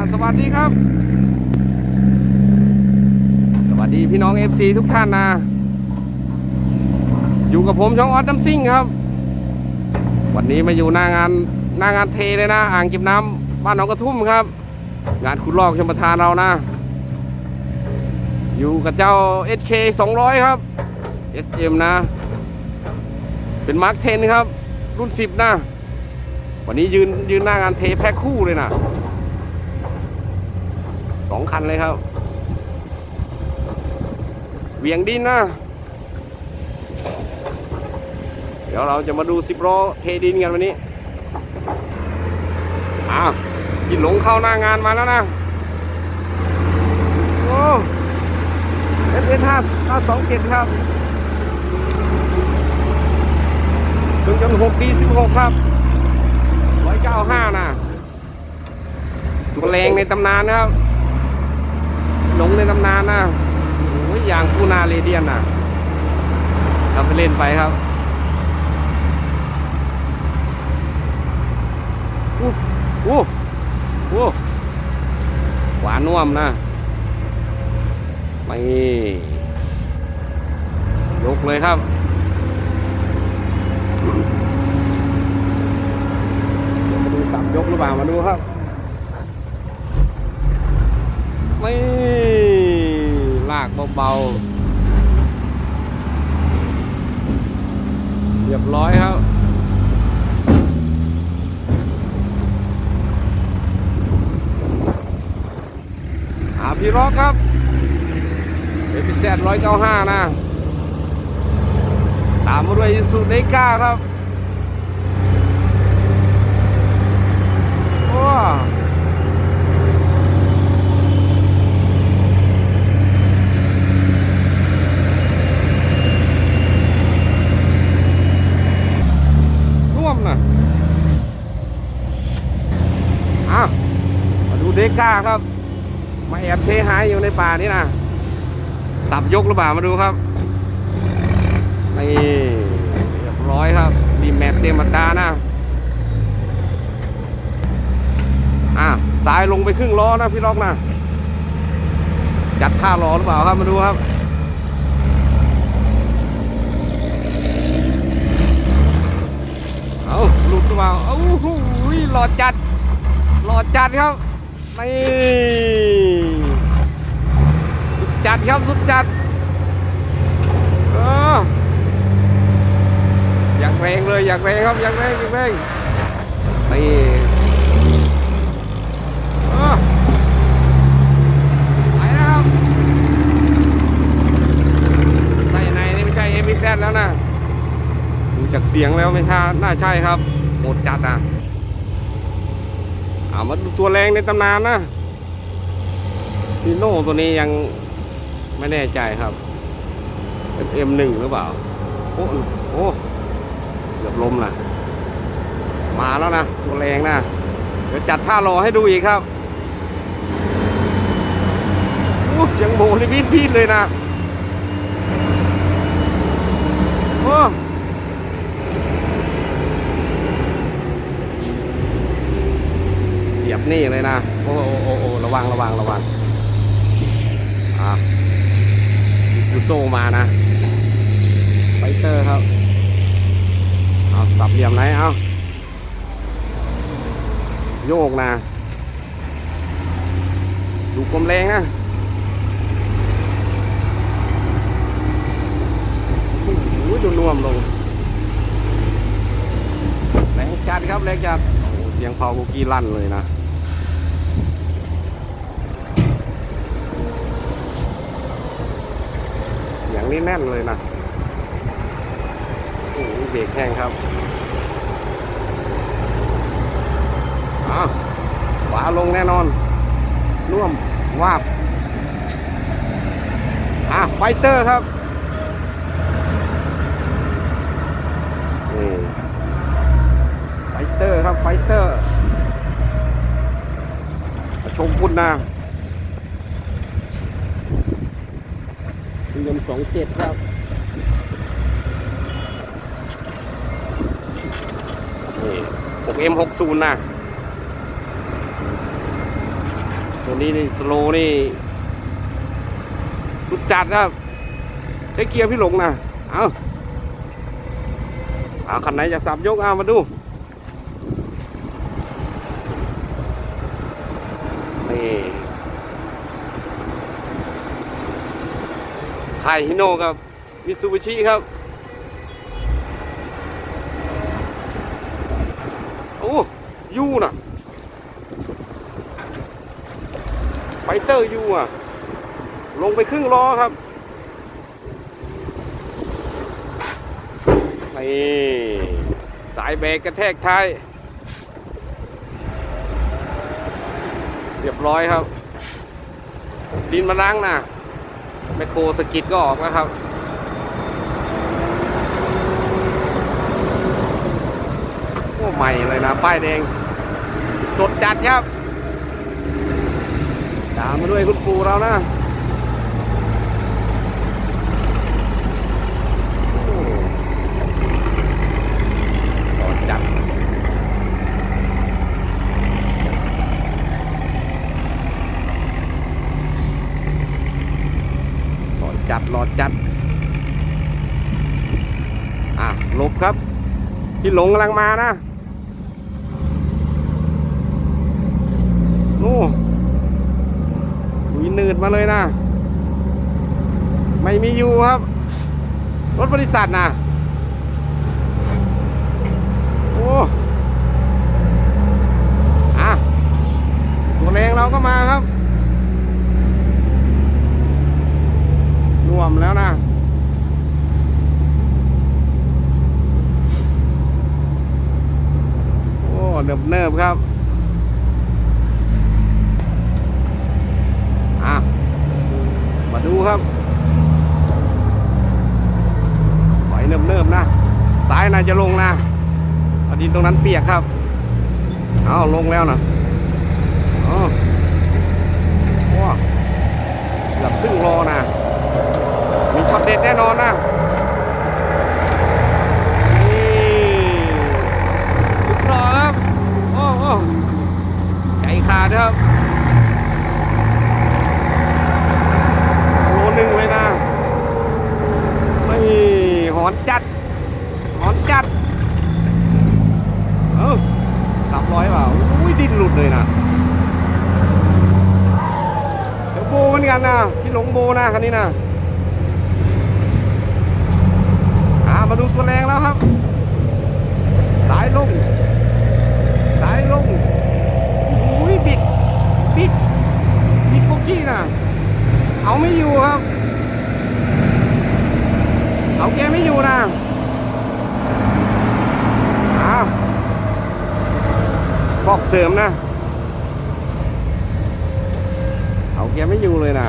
สวัสดีครับ สวัสดีพี่น้อง FC ทุกท่านนะ อยู่กับผมช่องออสน้ำซิ่งครับ วันนี้มาอยู่หน้างานหน้างานเทเลยนะ อ่างเก็บน้ำบ้านหนองกระทุ่มครับ งานคุณลอกชมประทานเรานะ อยู่กับเจ้า SK 200 ครับ SM นะ เป็นมาร์ค10ครับ รุ่น 10 นะ วันนี้ยืนยืนหน้างานเทแพ็คคู่เลยนะ สองคันเลยครับ เวียงดินนะ เดี๋ยวเราจะมาดูสิบล้อเทดินกันวันนี้ อ้าวกินหลงเข้าหน้างานมาแล้วนะโอ้เอสเอสห้าห้าสองเจ็ดครับเครื่องยนต์หกดีสิบหกครับร้อยเก้าห้านะตัวแรงในตำนานนะครับ หลงในตำนานนะโอ้ยอย่างคูนาเรเดียนนะเราไปเล่นไปครับอู้อู้อู้หวานน่วมนะไม่ยกเลยครับมาดูสับยกหรือเปล่ามาดูครับไม่ากเบาๆเรียบร้อยครับหาพี่ร็อกครับเอพิเซดร้อยเก้าห้านะ ตามมาด้วยอิสุเนก้าครับโอ้ร่วมนะอ้าวมา ดูเดก้าครับ มาแอบเทหายอยู่ในป่านี่นะตับยกหรือเปล่ามาดูครับนี่เรียบร้อยครับดีแมตเตียมปากกานะอะสายลงไปครึ่งล้อนะพี่ล็อกนะจัดท่าล้อหรือเปล่าครับมาดูครับเอาหลุดหรือเปล่าเอ้าหูยหลอดจัดหลอดจัดครับ นี่สุดจัดครับสุดจัดเอออยากแรงเลยอยากแรงครับอยากแรงอยากแรงนี่เอไปนะครับใส่ในนี่ไม่ใช่เอ็ม z แล้วนะดูจากเสียงแล้วไม่ใช่น่าใช่ครับโหดจัดอะ มาดูตัวแรงในตำนานนะพีโน่ตัวนี้ยังไม่แน่ใจครับเป็น M1 หรือเปล่า โอ้โอ้เกือบลมนะมาแล้วนะ ตัวแรงนะ เดี๋ยวจัดท่ารอให้ดูอีกครับโอ้เสียงโบนี่พีดพีดเลยนะ โอ้ บนี่เลยนะ โอ้โอ้โอ้โอ้ระวังระวังระวังอะดูโซ่มานะ ไฟเตอร์ครับ เอาสับเหลี่ยมไหนเอาโยกนะ ดูกลมแรงนะโอ้โหดูนวมลง แรงจัดครับ แรงจัด เสียงเผาบุกี้ลั่นเลยนะ อย่าง นี้แน่นเลยนะโอ้เบรกแห้งครับอ้าวขวาลงแน่นอนน่วมวาบอะไฟเตอร์ครับนี่ไฟเตอร์ครับไฟเตอร์ชมคุณนะ ยนสองเจ็ดครับนี่ 6M60 นะตัวนี้นี่สโลนี่ สุดจัดครับใช้เกียร์พี่หลงนะเอาเอาคันไหนจะสับยกเอามาดูนี่ ไข่ฮิโน่กับมิตซูบิชิครับ โอ้ยูน่ะ ไฟเตอร์ยูอะ ลงไปครึ่งล้อครับนี่สายเบรกกระแทกท้าย เรียบร้อยครับ ดินมาล้างน่ะ แมคโครสกิดก็ออกนะครับ โอ้ใหม่เลยนะ ป้ายแดง สดจัดครับตามมาด้วยคุณปูเรานะโอ้สดจัด หลอดจัดหลอดจัด อะหลบครับ พี่หลงกำลังมานะนู่นมีหนืดมาเลยนะ ไม่มีอยู่ครับ รถบริษัทนะโอ้อะตัวแรงเราก็มาครับน่วมแล้วนะ โอ้ เนิบเนิบๆครับอะมาดูครับไหวเนิบเนิบๆนะซ้ายน่าจะลงนะอดินตรงนั้นเปียกครับเอาลงแล้วนะอ๋อโอ้เกือบครึ่งโลนะมีช็อตเด็ดแน่นอนนะ นี่สุดหล่อครับ โอ้โอ้ ใจขาดครับโลนึงเลยนะนี่หอนจัด หอนจัด เออสามร้อยเปล่าอุ้ยดินหลุดเลยนะเดี๋ยวโบเหมือนกันนะที่หลงโบนะคันนี้นะอ่ามาดูตัวแรงแล้วครับ สายลงสายลงอุ้ยบิด ปิดปิดโบกี้นะเอาไม่อยู่ครับ เอาแกไม่อยู่นะอ้าวบอกเสริมนะ เอาแกไม่อยู่เลยนะ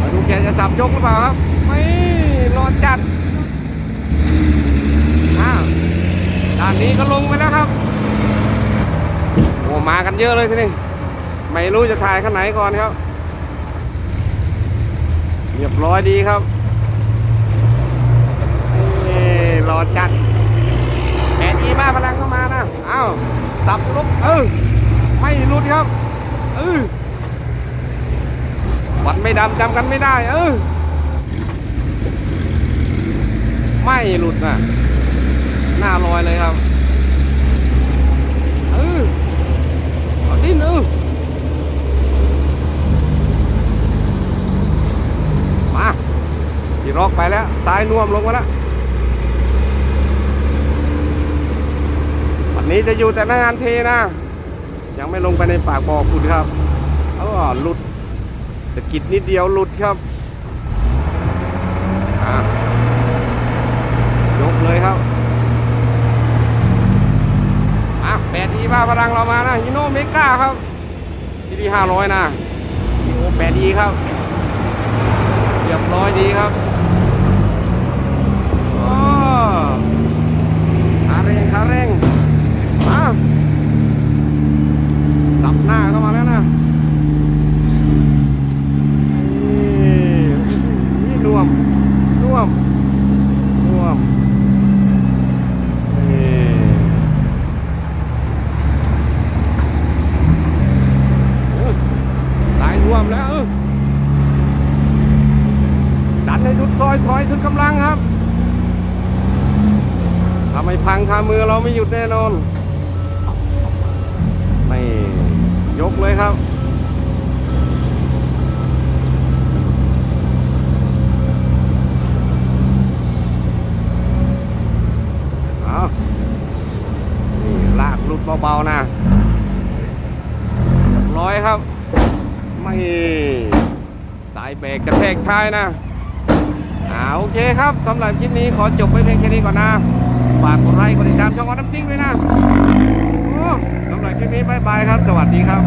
มาดูแกจะสับ ยกหรือเปล่าครับ ไม่รอดจัดอ่าด้านนี้ก็ลงไปแล้วครับ โอ้มากันเยอะเลยทีนี้ไม่รู้จะถ่ายข้างไหนก่อนครับ เรียบร้อยดีครับนี่รอจัดแผนอีมาพลังเข้ามานะ อ้าวสับลุกเออไม่หลุดครับเออ วันไม่ดำจำกันไม่ได้ เออ ไม่หลุดนะหน้าลอยเลยครับ เออเอดิ้นเออมาที่รอกไปแล้วตายน่วมลงมาแล้ววันนี้จะอยู่แต่หน้างานเทนะ ยังไม่ลงไปในปากบ่อคุณครับเออหลุดะกิดนิดเดียวหลุดครับอะยกเลยครับอะแปดดีบ้าพลังเรามานะฮิโนเมก้าครับซีดีห้าร้อยนะโอ้แปดดีครับเรียบร้อยดีครับโอ้ขาเร่งขาเร่งอะตับหน้าเข้ามาแล้วนะ นี่นี่รวม อ ดันให้สุดซอยถอยสุดกำลังครับถ้าไม่พังคามือเราไม่หยุดแน่นอนไม่ยกเลยครับเอานี่ลากลุดเบาๆนะร้อยครับ ไม่ สายเบรกกระแทกท้ายนะ อ่าโอเคครับสำหรับคลิปนี้ขอจบไว้เพียงแค่นี้ก่อนนะฝากกดไลค์กดติดตามช่องออน้ำซิ่งด้วยนะสำหรับคลิปนี้บายบายครับ สวัสดีครับ